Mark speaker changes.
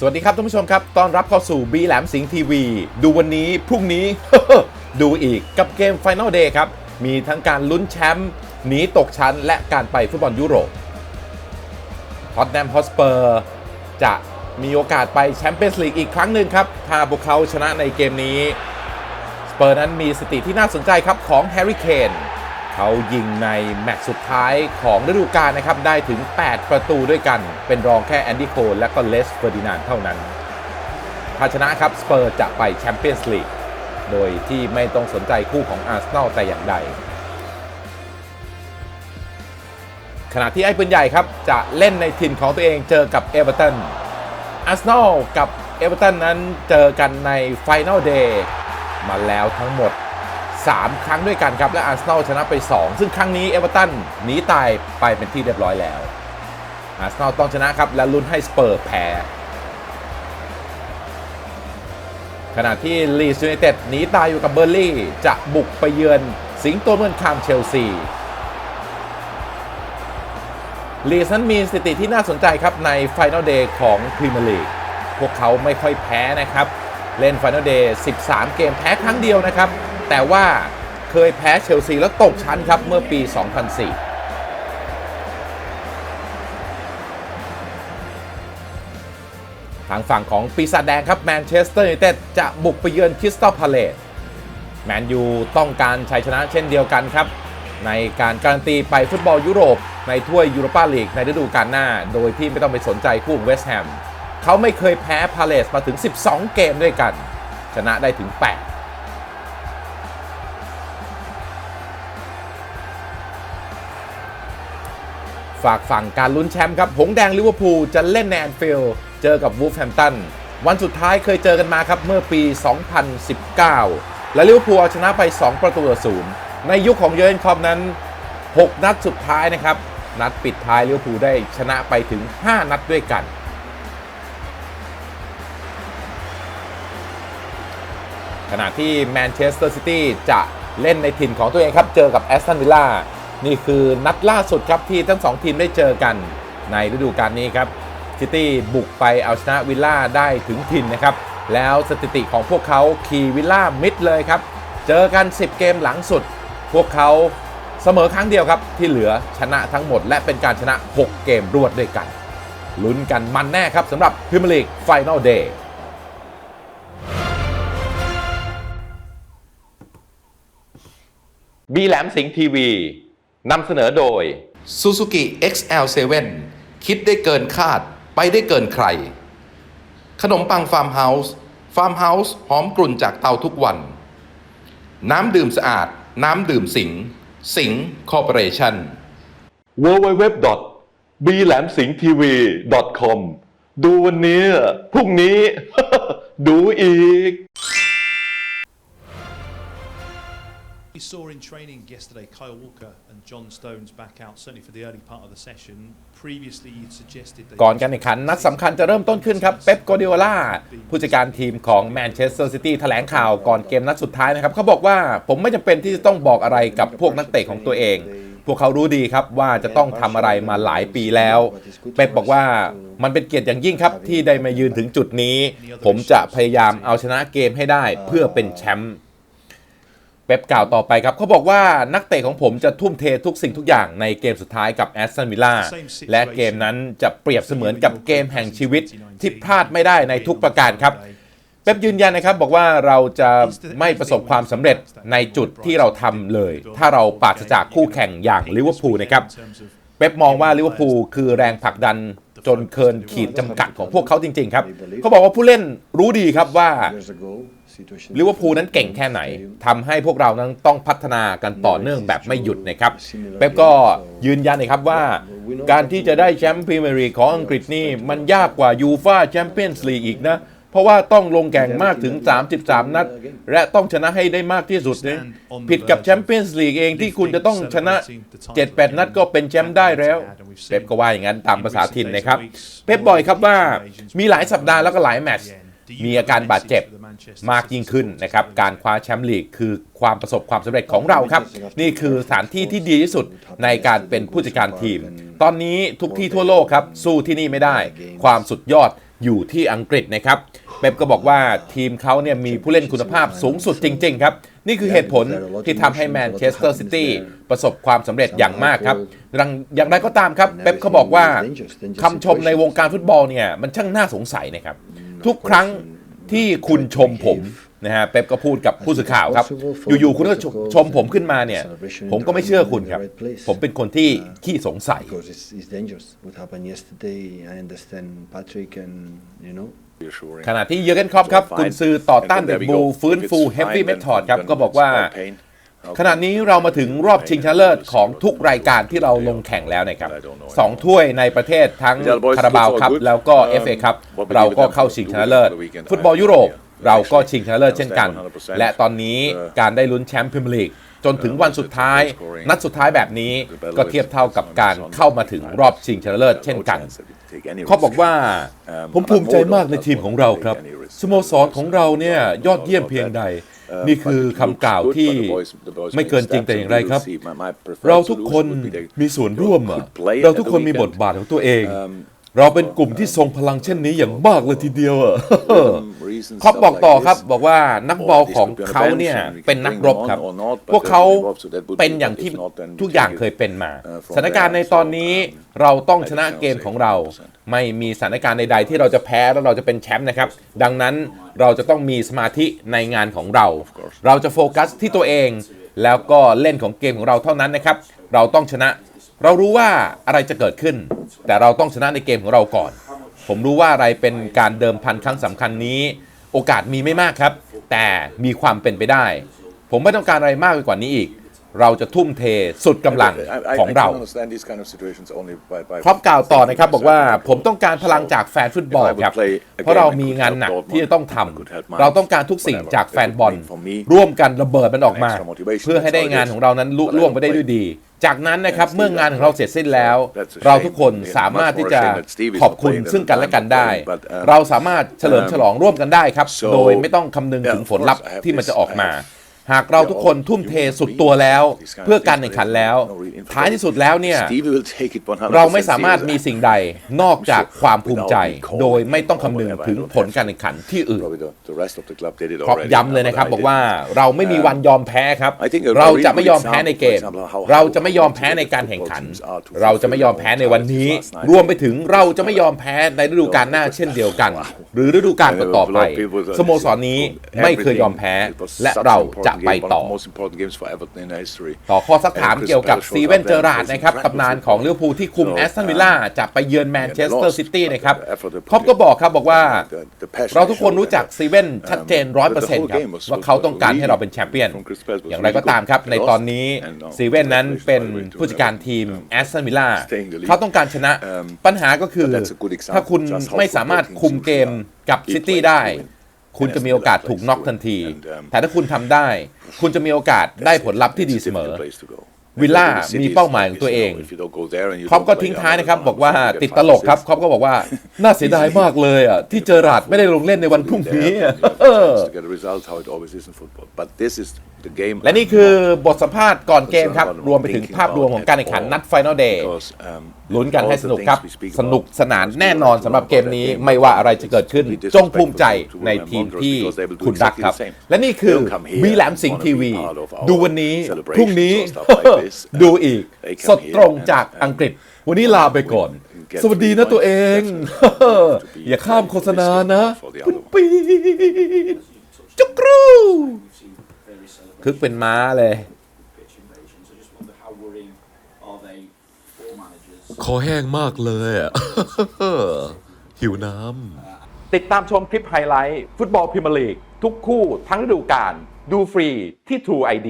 Speaker 1: สวัสดีครับท่านผู้ชมครับ ต้อนรับเข้าสู่บีแหลมสิงห์ทีวี ดูวันนี้พรุ่งนี้ ดูอีกกับเกม Final Day ครับ มีทั้งการลุ้นแชมป์หนีตกชั้น และการไปฟุตบอลยุโรปฮอตแนมฮอสเปอร์จะมีโอกาสไปแชมเปี้ยนส์ลีกอีกครั้งหนึ่งครับ ถ้าพวกเขาชนะในเกมนี้ สเปอร์นั้นมีสติที่น่าสนใจครับของแฮร์รี่เคน เขายิงในแมตช์สุดท้ายของฤดูกาลนะครับ ได้ถึง 8 ประตูด้วยกัน เป็นรองแค่แอนดี้โคลและก็เลสเฟอร์ดินานเท่านั้นถ้าชนะครับสเปอร์จะไปแชมเปี้ยนส์ลีกโดยที่ไม่ต้องสนใจคู่ของอาร์เซนอลแต่อย่างใด ขณะที่ไอ้ปืนใหญ่ครับ จะเล่นในถิ่นของตัวเองเจอกับเอเวอร์ตันอาร์เซนอลกับเอเวอร์ตันนั้นเจอกันในไฟแนลเดย์มาแล้วทั้งหมด 3 ครั้งด้วยกันครับ และอาร์เซนอลชนะไป 2 ซึ่งครั้งนี้เอเวอร์ตันหนีตายไปเป็นที่เรียบร้อยแล้วอาร์เซนอลต้องชนะครับ และลุ้นให้สเปอร์แพ้ขณะที่ลีสยูไนเต็ดหนีตายอยู่กับเบอร์ลี่ จะบุกไปเยือนสิงโตเมืองคามเชลซีลีสนั้นมีสถิติที่น่าสนใจครับใน Final Day ของพรีเมียร์ลีกพวกเขาไม่ค่อยแพ้นะครับ เล่น Final Day 13 เกมแพ้ครั้งเดียวนะครับ แต่ว่าเคยแพ้เชลซีแล้วตกชั้นครับเมื่อปี 2004ทางฝั่งของปีศาจแดงครับแมนเชสเตอร์ยูไนเต็ดจะบุกไปเยือนคริสตัลพาเลตแมนยูต้องการชัยชนะเช่นเดียวกันครับ ในการการันตีไปฟุตบอลยุโรป ในถ้วยยูโรปาลีกในฤดูกาลหน้า โดยที่ไม่ต้องไปสนใจคู่เวสต์แฮมเขาไม่เคยแพ้พาเลสมาถึง 12 เกมด้วยกัน ชนะได้ถึง 8 ฝากฝั่งการลุ้นแชมป์ครับ หงแดงลิเวอร์พูลจะเล่นในแอนฟิลด์เจอกับวูฟแฮมตัน วันสุดท้ายเคยเจอกันมาครับเมื่อปี 2019 และลิเวอร์พูลเอาชนะไป 2 ประตูต่อศูนย์ในยุคของเยอร์เกนคล็อปนั้น 6 นัดสุดท้ายนะครับ นัดปิดท้ายลิเวอร์พูลได้ชนะไปถึง 5 นัดด้วยกันขณะที่แมนเชสเตอร์ซิตี้จะเล่นในถิ่นของตัวเองครับ เจอกับแอสตันวิลล่า นี่คือนัดล่าสุดครับที่ทั้งสองทีมได้เจอกันในฤดูกาลนี้ครับซิตี้บุกไปเอาชนะวิลล่าได้ถึงถิ่นนะครับ แล้วสถิติของพวกเขาขี่วิลล่ามิดเลยครับ เจอกัน 10 เกมหลังสุด พวกเขาเสมอครั้งเดียวครับ ที่เหลือชนะทั้งหมด และเป็นการชนะ 6 เกมรวดด้วยกัน ลุ้นกันมันแน่ครับสำหรับพรีเมียร์ลีกไฟน a ลเดย์บีแหลมสิงห์ทีวี นำเสนอโดย
Speaker 2: Suzuki XL7 คิดได้เกินคาดไปได้เกินใคร ขนมปังฟาร์มเฮาส์ฟาร์มเฮาส์หอมกลุ่นจากเตาทุกวัน น้ำดื่มสะอาด น้ำดื่มสิง สิงคอร์ปอเรชั่น
Speaker 3: w w w b l a m s i n g t v com ดูวันนี้ พรุ่งนี้ ดูอีก
Speaker 4: We saw in training yesterday Kyle Walker and John Stones back out, certainly for the early part of the session. Previously, you suggested they
Speaker 1: ก่อนการแข่งขันนัดสำคัญจะเริ่มต้นขึ้นครับเป๊ปโกดิโอลาผู้จัดการทีมของแมนเชสเตอร์ซิตี้แถลงข่าวก่อนเกมนัดสุดท้ายนะครับเขาบอกว่าผมไม่จำเป็นที่จะต้องบอกอะไรกับพวกนักเตะของตัวเอง พวกเขารู้ดีครับว่าจะต้องทำอะไรมาหลายปีแล้ว เป๊ปบอกว่ามันเป็นเกียรติอย่างยิ่งครับที่ได้มายืนถึงจุดนี้ ผมจะพยายามเอาชนะเกมให้ได้เพื่อเป็นแชมป์ เป๊ปกล่าวต่อไปครับเขาบอกว่านักเตะของผมจะทุ่มเททุกสิ่งทุกอย่างในเกมสุดท้ายกับแอสตันวิลล่าและเกมนั้นจะเปรียบเสมือนกับเกมแห่งชีวิตที่พลาดไม่ได้ในทุกประการครับเป๊ปยืนยันนะครับบอกว่าเราจะไม่ประสบความสำเร็จในจุดที่เราทำเลย ถ้าเราปราศจากคู่แข่งอย่างลิเวอร์พูลนะครับเป๊ปมองว่าลิเวอร์พูลคือแรงผลักดันจนเกินขีดจำกัดของพวกเขาจริง ๆ ครับเขาบอกว่าผู้เล่นรู้ดีครับว่า ลิเวอร์พูลนั้นเก่งแค่ไหนทำให้พวกเรานั้นต้องพัฒนากันต่อเนื่องแบบไม่หยุดนะครับเป๊ปก็ยืนยันนะครับว่า การที่จะได้แชมป์พรีเมียร์ลีกของอังกฤษนี่มันยากกว่ายูฟาแชมเปี้ยนส์ลีกอีกนะ เพราะว่าต้องลงแข่งมากถึง 33 นัด และต้องชนะให้ได้มากที่สุดเนี่ยผิดกับแชมเปี้ยนส์ลีกเองที่คุณจะต้องชนะ 7-8 นัดก็เป็นแชมป์ได้แล้วเป๊ปก็ว่าอย่างนั้นตามภาษาถิ่นนะครับเป๊ปบอกครับว่ามีหลายสัปดาห์แล้วก็หลายแมตช์ มีอาการบาดเจ็บมากยิ่งขึ้นนะครับ การคว้าแชมป์ลีกคือความประสบความสำเร็จของเราครับ นี่คือสถานที่ที่ดีที่สุดในการเป็นผู้จัดการทีม ตอนนี้ทุกที่ทั่วโลกครับ สู้ที่นี่ไม่ได้ ความสุดยอดอยู่ที่อังกฤษนะครับเป๊ปก็บอกว่าทีมเขาเนี่ยมีผู้เล่นคุณภาพสูงสุดจริง ๆ ครับ นี่คือเหตุผลที่ทำให้แมนเชสเตอร์ซิตี้ประสบความสำเร็จอย่างมากครับ อย่างอย่างไรก็ตามครับ เป๊ปเขาบอกว่าคำชมในวงการฟุตบอลเนี่ยมันช่างน่าสงสัยนะครับ ทุกครั้งที่คุณชมผมนะฮะเป๊ปก็พูดกับผู้สื่อข่าวครับ อยู่ๆคุณก็ชมผมขึ้นมาเนี่ย ผมก็ไม่เชื่อคุณครับ ผมเป็นคนที่ขี้สงสัย
Speaker 5: because it's, it's dangerous. What happened yesterday, I understand Patrick and you know
Speaker 1: ขณะที่เยอร์เกนครอปครับกุนซือต่อต้านเดอะบูฟื้นฟูเฮฟวี่เมทอดครับ ก็บอกว่า ขณะนี้เรามาถึงรอบชิงชนะเลิศของทุกรายการที่เราลงแข่งแล้วนะครับสองถ้วยในประเทศทั้งคาราบาวครับ แล้วก็ FA ครับ เราก็เข้าชิงชนะเลิศ ฟุตบอลยุโรปเราก็ชิงชนะเลิศเช่นกัน และตอนนี้การได้ลุ้นแชมป์พรีเมียร์ลีกจนถึงวันสุดท้าย นัดสุดท้ายแบบนี้ก็เทียบเท่ากับการเข้ามาถึงรอบชิงชนะเลิศเช่นกันเขาบอกว่าผมภูมิใจมากในทีมของเราครับสโมสรของเราเนี่ยยอดเยี่ยมเพียงใด นี่คือคำกล่าวที่ไม่เกินจริงแต่อย่างไรครับ เราทุกคนมีส่วนร่วมอะเราทุกคนมีบทบาทของตัวเอง เราเป็นกลุ่มที่ทรงพลังเช่นนี้อย่างมากเลยทีเดียวอะ ครอปบอกต่อครับบอกว่านักบอลของเขาเนี่ยเป็นนักรบครับ พวกเขาเป็นอย่างที่ทุกอย่างเคยเป็นมา สถานการณ์ในตอนนี้เราต้องชนะเกมของเรา ไม่มีสถานการณ์ใดๆที่เราจะแพ้แล้วเราจะเป็นแชมป์นะครับ ดังนั้นเราจะต้องมีสมาธิในงานของเรา เราจะโฟกัสที่ตัวเอง แล้วก็เล่นของเกมของเราเท่านั้นนะครับ เราต้องชนะ เรารู้ว่าอะไรจะเกิดขึ้น แต่เราต้องชนะในเกมของเราก่อน ผมรู้ว่าอะไรเป็นการเดิมพันครั้งสำคัญนี้ โอกาสมีไม่มากครับ แต่มีความเป็นไปได้ ผมไม่ต้องการอะไรมากไปกว่านี้อีก เราจะทุ่มเทสุดกำลังของเราครอปกล่าวต่อนะครับบอกว่าผมต้องการพลังจากแฟนฟุตบอลครับ เพราะเรามีงานหนักที่จะต้องทำเราต้องการทุกสิ่งจากแฟนบอล ร่วมกันระเบิดมันออกมา เพื่อให้ได้งานของเรานั้นลุล่วงไปได้ด้วยดี จากนั้นนะครับเมื่องานของเราเสร็จสิ้นแล้ว เราทุกคนสามารถที่จะขอบคุณซึ่งกันและกันได้ เราสามารถเฉลิมฉลองร่วมกันได้ครับ โดยไม่ต้องคำนึงถึงผลลัพธ์ที่มันจะออกมา หากเราทุกคนทุ่มเทสุดตัวแล้ว เพื่อการแข่งขันแล้ว ท้ายที่สุดแล้วเนี่ย เราไม่สามารถมีสิ่งใดนอกจากความภูมิใจ โดยไม่ต้องคำนึงถึงผลการแข่งขันที่อื่นครอบย้ำเลยนะครับบอกว่าเราไม่มีวันยอมแพ้ครับ เราจะไม่ยอมแพ้ในเกม เราจะไม่ยอมแพ้ในการแข่งขัน เราจะไม่ยอมแพ้ในวันนี้ รวมไปถึงเราจะไม่ยอมแพ้ในฤดูกาลหน้าเช่นเดียวกัน หรือฤดูกาลต่อๆไปสโมสรนี้ไม่เคยยอมแพ้และเราจะไปต่อ ต่อข้อสักถามเกี่ยวกับซีเวนเจอราร์ดนะครับตำนานของลิเวอร์พูลที่คุมแอสตันวิลล่าจะไปเยือนแมนเชสเตอร์ซิตี้นะครับครอปก็บอกครับบอกว่า เราทุกคนรู้จักซีเว่นชัดเจนร้อยเปอร์เซ็นต์ครับว่าเขาต้องการให้เราเป็นแชมเปี้ยน อย่างไรก็ตามครับ ในตอนนี้ซีเว่นนั้นเป็นผู้จัดการทีมแอสตันวิลล่าเขาต้องการชนะปัญหาก็คือ ถ้าคุณไม่สามารถคุมเกมกับซิตี้ได้ คุณจะมีโอกาสถูกน็อกทันที แต่ถ้าคุณทำได้ คุณจะมีโอกาสได้ผลลัพธ์ที่ดีเสมอวิลล่ามีเป้าหมายของตัวเองครอปก็ทิ้งท้ายนะครับ บอกว่าติดตลกครับครอปก็บอกว่า น่าเสียดายมากเลยอะที่เจอราร์ดไม่ได้ลงเล่นในวันพรุ่งนี้อะเออและนี่คือบทสัมภาษณ์ก่อนเกมครับ รวมไปถึงภาพรวมของการแข่งขันนัดไฟนอลเดย์ลุ้นกันให้สนุกครับ สนุกสนานแน่นอนสำหรับเกมนี้ไม่ว่าอะไรจะเกิดขึ้น จงภูมิใจในทีมที่คุณรักครับ และนี่คือบีแหลมสิงห์ทีวี ดูวันนี้พรุ่งนี้ดูอีก สดตรงจากอังกฤษ วันนี้ลาไปก่อน สวัสดีนะตัวเอง อย่าข้ามโฆษณานะปุ้นปีดจุกรู คึกเป็นม้าเลย
Speaker 6: คอแห้งมากเลยอะหิวน้ำ
Speaker 1: ติดตามชมคลิปไฮไลท์ ฟุตบอลพรีเมียร์ลีก ทุกคู่ทั้งฤดูกาลดูฟรีที่ True ID